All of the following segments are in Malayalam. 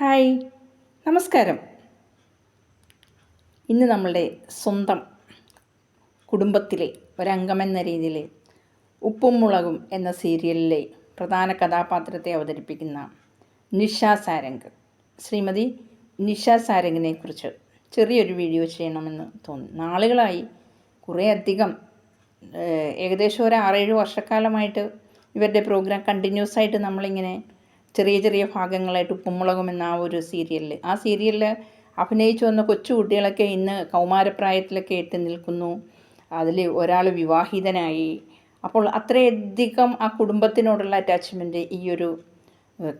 ഹായ്. നമസ്കാരം. ഇന്ന് നമ്മളുടെ സ്വന്തം കുടുംബത്തിലെ ഒരംഗമെന്ന രീതിയിൽ ഉപ്പും മുളകും എന്ന സീരിയലിലെ പ്രധാന കഥാപാത്രത്തെ അവതരിപ്പിക്കുന്ന നിഷ സാരംഗ്. ശ്രീമതി നിഷ സാരംഗിനെ കുറിച്ച് ചെറിയൊരു വീഡിയോ ചെയ്യണമെന്ന് തോന്നി. നാളുകളായി കുറേ അധികം ഏകദേശം ഒരു ആറേഴ് വർഷക്കാലമായിട്ട് ഇവരുടെ പ്രോഗ്രാം കണ്ടിന്യൂസ് ആയിട്ട് നമ്മളിങ്ങനെ ചെറിയ ചെറിയ ഭാഗങ്ങളായിട്ട് ഉപ്പുമുളകും എന്ന ആ ഒരു സീരിയലിൽ ആ സീരിയലിൽ അഭിനയിച്ചു വന്ന കൊച്ചു കുട്ടികളൊക്കെ ഇന്ന് കൗമാരപ്രായത്തിലൊക്കെ എത്തി നിൽക്കുന്നു. അതിൽ ഒരാൾ വിവാഹിതനായി. അപ്പോൾ അത്രയധികം ആ കുടുംബത്തിനോടുള്ള അറ്റാച്ച്മെന്റ് ഈ ഒരു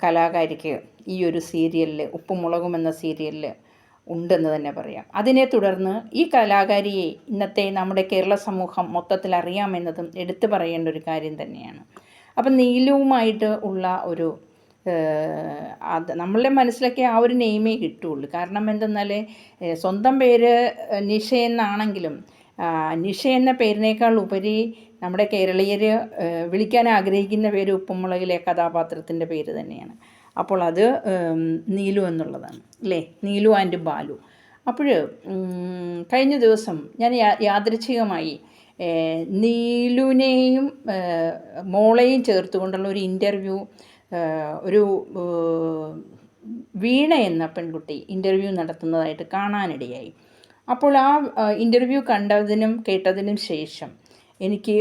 കലാകാരിക്ക് ഈ ഒരു സീരിയലിൽ ഉപ്പുമുളകും എന്ന സീരിയലിൽ ഉണ്ടെന്ന് തന്നെ പറയാം. അതിനെ തുടർന്ന് ഈ കലാകാരിയെ ഇന്നത്തെ നമ്മുടെ കേരള സമൂഹം മൊത്തത്തിൽ അറിയാമെന്നതും എടുത്തു പറയേണ്ട ഒരു കാര്യം തന്നെയാണ്. അപ്പം നീലുവുമായിട്ട് ഉള്ള ഒരു അത് നമ്മളുടെ മനസ്സിലൊക്കെ ആ ഒരു നെയിമേ കിട്ടുള്ളൂ. കാരണം എന്തെന്നാൽ സ്വന്തം പേര് നിഷ എന്നാണെങ്കിലും നിഷ എന്ന പേരിനേക്കാൾ ഉപരി നമ്മുടെ കേരളീയർ വിളിക്കാൻ ആഗ്രഹിക്കുന്ന പേര് ഉപ്പുമുളകിലെ കഥാപാത്രത്തിന്റെ പേര് തന്നെയാണ്. അപ്പോൾ അത് നീലു എന്നുള്ളതാണ്. അല്ലേ? നീലു ആൻഡ് ബാലു. അപ്പോൾ കഴിഞ്ഞ ദിവസം ഞാൻ യാദൃച്ഛികമായി നീലുവിനെയും മോളെയും ചേർത്തുകൊണ്ടുള്ള ഒരു ഇന്റർവ്യൂ ഒരു വീണ എന്ന പെൺകുട്ടി ഇന്റർവ്യൂ നടത്തുന്നതായിട്ട് കാണാനിടയായി. അപ്പോൾ ആ ഇന്റർവ്യൂ കണ്ടതിനും കേട്ടതിനും ശേഷം എനിക്ക്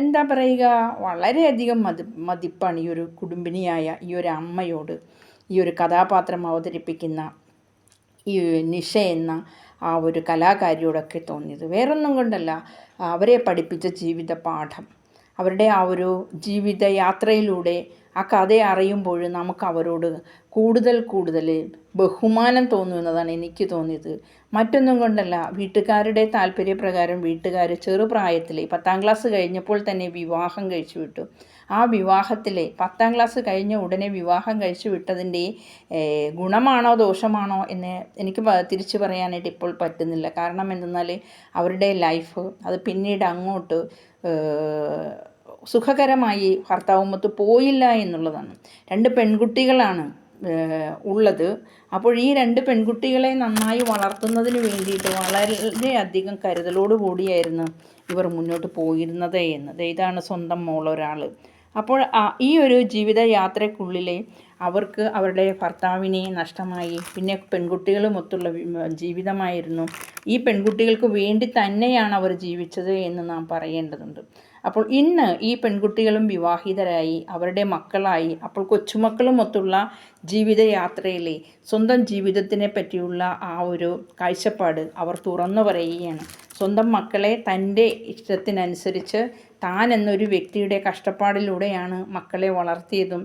എന്താ പറയുക വളരെയധികം മതി മതിപ്പാണ് ഈ ഒരു കുടുംബിനിയായ ഈ ഒരു അമ്മയോട് ഈ ഒരു കഥാപാത്രം അവതരിപ്പിക്കുന്ന ഈ നിഷ എന്ന ആ ഒരു കലാകാരിയോടൊക്കെ തോന്നിയത്. വേറൊന്നും കൊണ്ടല്ല അവരെ പഠിപ്പിച്ച ജീവിത പാഠം അവരുടെ ആ ഒരു ജീവിത യാത്രയിലൂടെ ആ കഥ അറിയുമ്പോൾ നമുക്ക് അവരോട് കൂടുതൽ കൂടുതൽ ബഹുമാനം തോന്നുമെന്നതാണ് എനിക്ക് തോന്നിയത്. മറ്റൊന്നും കൊണ്ടല്ല വീട്ടുകാരുടെ താല്പര്യപ്രകാരം വീട്ടുകാർ ചെറുപ്രായത്തിൽ പത്താം ക്ലാസ് കഴിഞ്ഞപ്പോൾ തന്നെ വിവാഹം കഴിച്ചു വിട്ടു. ആ വിവാഹത്തിലെ പത്താം ക്ലാസ് കഴിഞ്ഞ ഉടനെ വിവാഹം കഴിച്ചു വിട്ടതിന്റെ ഗുണമാണോ ദോഷമാണോ എന്ന് എനിക്ക് തിരിച്ചു പറയാനായിട്ട് ഇപ്പോൾ പറ്റുന്നില്ല. കാരണം എന്തെന്നാൽ അവരുടെ ലൈഫ് അത് പിന്നീട് അങ്ങോട്ട് സുഖകരമായി ഭർത്താവുമൊത്ത് പോയില്ല എന്നുള്ളതാണ്. രണ്ട് പെൺകുട്ടികളാണ് ഉള്ളത്. അപ്പോൾ ഈ രണ്ട് പെൺകുട്ടികളെ നന്നായി വളർത്തുന്നതിന് വേണ്ടിയിട്ട് വളരെയധികം കരുതലോട് കൂടിയായിരുന്നു ഇവർ മുന്നോട്ട് പോയിരുന്നത് എന്നത്. ഇതാണ് സ്വന്തം മോളൊരാൾ അപ്പോൾ ഈ ഒരു ജീവിത യാത്രയ്ക്കുള്ളിലെ അവർക്ക് അവരുടെ ഭർത്താവിനെ നഷ്ടമായി. പിന്നെ പെൺകുട്ടികളുമൊത്തുള്ള ജീവിതമായിരുന്നു. ഈ പെൺകുട്ടികൾക്ക് വേണ്ടി തന്നെയാണ് അവർ ജീവിച്ചത് എന്ന് നാം പറയേണ്ടതുണ്ട്. അപ്പോൾ ഇന്ന് ഈ പെൺകുട്ടികളും വിവാഹിതരായി അവരുടെ മക്കളായി അപ്പോൾ കൊച്ചുമക്കളുമൊത്തുള്ള ജീവിതയാത്രയിലെ സ്വന്തം ജീവിതത്തിനെ പറ്റിയുള്ള ആ ഒരു കാഴ്ചപ്പാട് അവർ തുറന്നു പറയുകയാണ്. സ്വന്തം മക്കളെ തന്റെ ഇഷ്ടത്തിനനുസരിച്ച് താൻ എന്നൊരു വ്യക്തിയുടെ കഷ്ടപ്പാടിലൂടെയാണ് മക്കളെ വളർത്തിയതും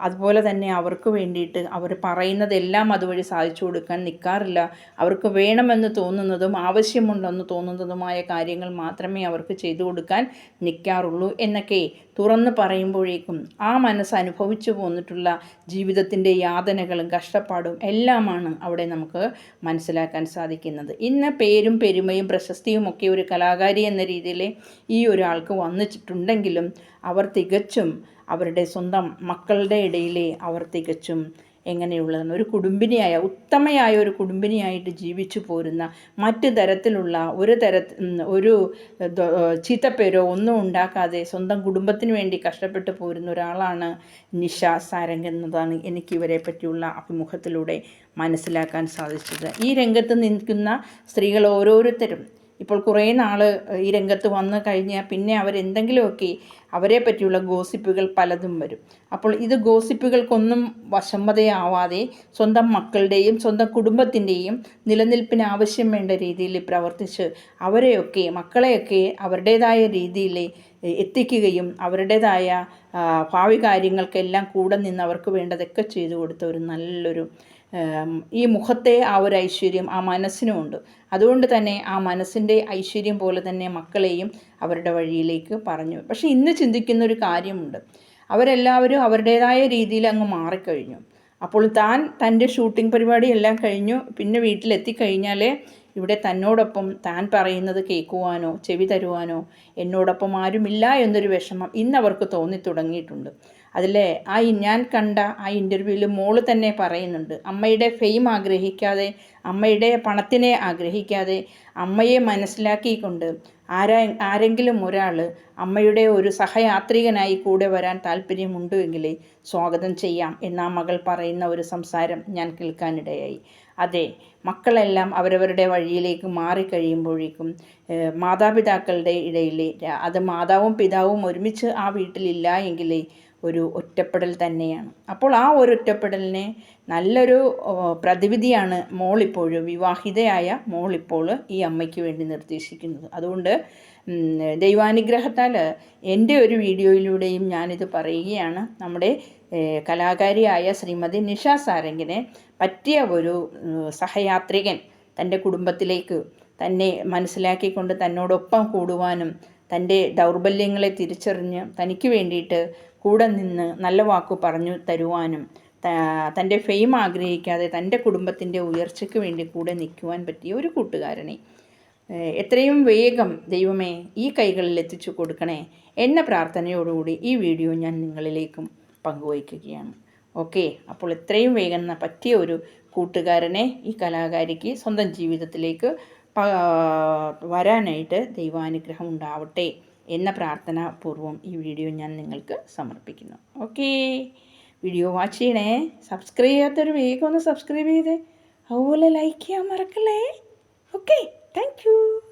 അതുപോലെ തന്നെ അവർക്ക് വേണ്ടിയിട്ട് അവർ പറയുന്നതെല്ലാം അതുവഴി സാധിച്ചു കൊടുക്കാൻ നിൽക്കാറില്ല അവർക്ക് വേണമെന്ന് തോന്നുന്നതും ആവശ്യമുണ്ടെന്ന് തോന്നുന്നതുമായ കാര്യങ്ങൾ മാത്രമേ അവർക്ക് ചെയ്തു കൊടുക്കാൻ നിൽക്കാറുള്ളൂ എന്നൊക്കെ തുറന്ന് പറയുമ്പോഴേക്കും ആ മനസ്സ് അനുഭവിച്ചു പോന്നിട്ടുള്ള ജീവിതത്തിന്റെ യാതനകളും കഷ്ടപ്പാടും എല്ലാമാണ് അവിടെ നമുക്ക് മനസ്സിലാക്കാൻ സാധിക്കുന്നത്. ഇന്ന് പേരും പെരുമയും പ്രശസ്തിയും ഒക്കെ ഒരു കലാകാരി എന്ന രീതിയിൽ ഈ ഒരാൾക്ക് വന്നിട്ടുണ്ടെങ്കിലും അവർ തികച്ചും അവരുടെ സ്വന്തം മക്കളുടെ ഇടയിലെ അവർ തികച്ചും എങ്ങനെയുള്ളതാണ് ഒരു കുടുംബിനിയായ ഉത്തമയായ ഒരു കുടുംബിനിയായിട്ട് ജീവിച്ചു പോരുന്ന മറ്റ് തരത്തിലുള്ള ഒരു തര ഒരു ചീത്തപ്പേരോ ഒന്നും ഉണ്ടാക്കാതെ സ്വന്തം കുടുംബത്തിന് വേണ്ടി കഷ്ടപ്പെട്ട് പോരുന്ന ഒരാളാണ് നിഷ സാരംഗ് എന്നതാണ് എനിക്ക് ഇവരെ പറ്റിയുള്ള അഭിമുഖത്തിലൂടെ മനസ്സിലാക്കാൻ സാധിച്ചത്. ഈ രംഗത്ത് നിൽക്കുന്ന സ്ത്രീകൾ ഓരോരുത്തരും ഇപ്പോൾ കുറേ നാൾ ഈ രംഗത്ത് വന്നു കഴിഞ്ഞാൽ പിന്നെ അവരെന്തെങ്കിലുമൊക്കെ അവരെ പറ്റിയുള്ള ഗോസിപ്പുകൾ പലതും വരും. അപ്പോൾ ഇത് ഗോസിപ്പുകൾക്കൊന്നും വശംവതയാവാതെ സ്വന്തം മക്കളുടെയും സ്വന്തം കുടുംബത്തിന്റെയും നിലനിൽപ്പിന് ആവശ്യം വേണ്ട രീതിയിൽ പ്രവർത്തിച്ച് അവരെയൊക്കെ മക്കളെയൊക്കെ അവരുടേതായ രീതിയിൽ എത്തിക്കുകയും അവരുടേതായ ഭാവി കാര്യങ്ങൾക്കെല്ലാം കൂടെ നിന്ന് അവർക്ക് വേണ്ടതൊക്കെ ചെയ്തു കൊടുത്ത ഒരു നല്ലൊരു ഈ മുഖത്തെ ആ ഒരു ഐശ്വര്യം ആ മനസ്സിനുമുണ്ട്. അതുകൊണ്ട് തന്നെ ആ മനസ്സിന്റെ ഐശ്വര്യം പോലെ തന്നെ മക്കളെയും അവരുടെ വഴിയിലേക്ക് പറഞ്ഞു. പക്ഷേ ഇന്ന് ചിന്തിക്കുന്ന ഒരു കാര്യമുണ്ട്. അവരെല്ലാവരും അവരുടേതായ രീതിയിൽ അങ്ങ് മാറിക്കഴിഞ്ഞു. അപ്പോൾ താൻ തന്റെ ഷൂട്ടിംഗ് പരിപാടി എല്ലാം കഴിഞ്ഞു. പിന്നെ വീട്ടിലെത്തിക്കഴിഞ്ഞാൽ ഇവിടെ തന്നോടൊപ്പം താൻ പറയുന്നത് കേൾക്കുവാനോ ചെവി തരുവാനോ എന്നോടൊപ്പം ആരുമില്ല എന്നൊരു വിഷമം ഇന്നവർക്ക് തോന്നി തുടങ്ങിയിട്ടുണ്ട് അതിലെ ആ ഞാൻ കണ്ട ആ ഇന്റർവ്യൂവിൽ മോൾ തന്നെ പറയുന്നുണ്ട്. അമ്മയുടെ ഫെയിം ആഗ്രഹിക്കാതെ അമ്മയുടെ പണത്തിനെ ആഗ്രഹിക്കാതെ അമ്മയെ മനസ്സിലാക്കിക്കൊണ്ട് ആരാ ആരെങ്കിലും ഒരാൾ അമ്മയുടെ ഒരു സഹയാത്രികനായി കൂടെ വരാൻ താല്പര്യമുണ്ടെങ്കിൽ സ്വാഗതം ചെയ്യാം എന്ന മകൾ പറയുന്ന ഒരു സംസാരം ഞാൻ കേൾക്കാനിടയായി. അതെ മക്കളെല്ലാം അവരവരുടെ വഴിയിലേക്ക് മാറിക്കഴിയുമ്പോഴേക്കും മാതാപിതാക്കളുടെ ഇടയിൽ അത് മാതാവും പിതാവും ഒരുമിച്ച് ആ വീട്ടിലില്ല എങ്കിൽ ഒരു ഒറ്റപ്പെടൽ തന്നെയാണ്. അപ്പോൾ ആ ഒരു ഒറ്റപ്പെടലിനെ നല്ലൊരു പ്രതിവിധിയാണ് മോളിപ്പോൾ വിവാഹിതയായ മോളിപ്പോൾ ഈ അമ്മയ്ക്ക് വേണ്ടി നിർദ്ദേശിക്കുന്നത്. അതുകൊണ്ട് ദൈവാനുഗ്രഹത്താൽ എന്റെ ഒരു വീഡിയോയിലൂടെയും ഞാനിത് പറയുകയാണ്. നമ്മുടെ കലാകാരിയായ ശ്രീമതി നിഷ സാരംഗിനെ പറ്റിയ ഒരു സഹയാത്രികൻ തന്റെ കുടുംബത്തിലേക്ക് തന്നെ മനസ്സിലാക്കിക്കൊണ്ട് തന്നോടൊപ്പം കൂടുവാനും തന്റെ ദൗർബല്യങ്ങളെ തിരിച്ചറിഞ്ഞ് തനിക്ക് വേണ്ടിയിട്ട് കൂടെ നിന്ന് നല്ല വാക്ക് പറഞ്ഞു തരുവാനും തന്റെ ഫെയിം ആഗ്രഹിക്കാതെ തന്റെ കുടുംബത്തിന്റെ ഉയർച്ചയ്ക്ക് വേണ്ടി കൂടെ നിൽക്കുവാൻ പറ്റിയ ഒരു കൂട്ടുകാരനെ. എത്രയും വേഗം ദൈവമേ ഈ കൈകളിൽ എത്തിച്ചു കൊടുക്കണേ എന്ന പ്രാർത്ഥനയോടുകൂടി ഈ വീഡിയോ ഞാൻ നിങ്ങളിലേക്കും പങ്കുവയ്ക്കുകയാണ്. ഓക്കെ അപ്പോൾ എത്രയും വേഗം പറ്റിയ ഒരു കൂട്ടുകാരനെ ഈ കലാകാരിക്ക് സ്വന്തം ജീവിതത്തിലേക്ക് വരാനായിട്ട് ദൈവാനുഗ്രഹം ഉണ്ടാവട്ടെ എന്ന പ്രാർത്ഥന പൂർവം ഈ വീഡിയോ ഞാൻ നിങ്ങൾക്ക് സമർപ്പിക്കുന്നു. ഓക്കേ. വീഡിയോ വാച്ച് ചെയ്യണേ. സബ്സ്ക്രൈബ് ചെയ്യാത്തൊരു വേഗം ഒന്ന് സബ്സ്ക്രൈബ് ചെയ്തേ. അതുപോലെ ലൈക്ക് ചെയ്യാൻ മറക്കല്ലേ? ഓക്കെ. താങ്ക്